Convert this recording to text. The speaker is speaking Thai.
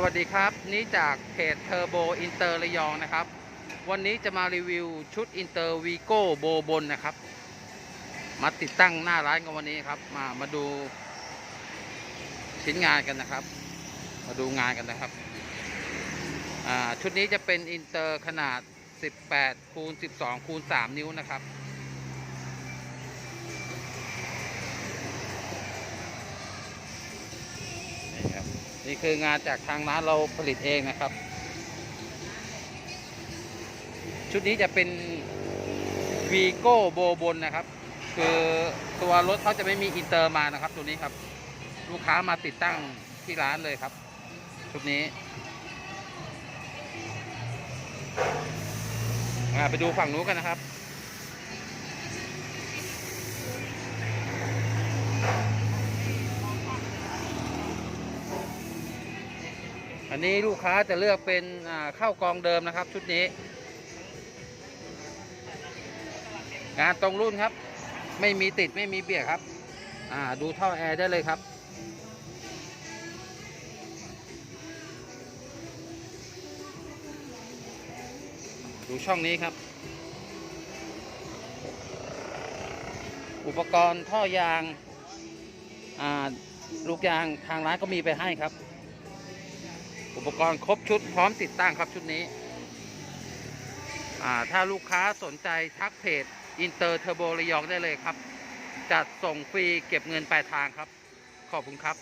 สวัสดีครับ นี่จากเพจเทอร์โบอินเตอร์ระยองนะครับ วันนี้จะมารีวิวชุดอินเตอร์วีโกโบบนนะครับ มาติดตั้งหน้าร้านกันวันนี้ครับมามาดูชิ้นงานกันนะครับ มาดูงานกันนะครับชุดนี้จะเป็นอินเตอร์ขนาด 18คูณ12คูณ3นิ้วนะครับ นี่คืองานจากทางร้านเราผลิตเองนะครับ ชุดนี้จะเป็นวีโก้โบบนนะครับ คือตัวรถเขาจะไม่มีอินเตอร์มานะครับ ตัวนี้ครับ ลูกค้ามาติดตั้งที่ร้านเลยครับ ชุดนี้อ่าไปดูฝั่งนู้นกันนะครับ อันนี้ลูกค้าจะเลือกเป็นข้าวกองเดิมนะครับ ชุดนี้ งานตรงรุ่นครับ ไม่มีติดไม่มีเบียดครับดูท่อแอร์ได้เลยครับดูช่องนี้ครับ อุปกรณ์ท่อยางอลูกยางทางร้านก็มีไปให้ครับ อุปกรณ์ครบชุดพร้อมติดตั้งครับชุดนี้ ถ้าลูกค้าสนใจทักเพจอินเตอร์เทอร์โบรยองได้เลยครับ จัดส่งฟรีเก็บเงินปลายทางครับ ขอบคุณครับ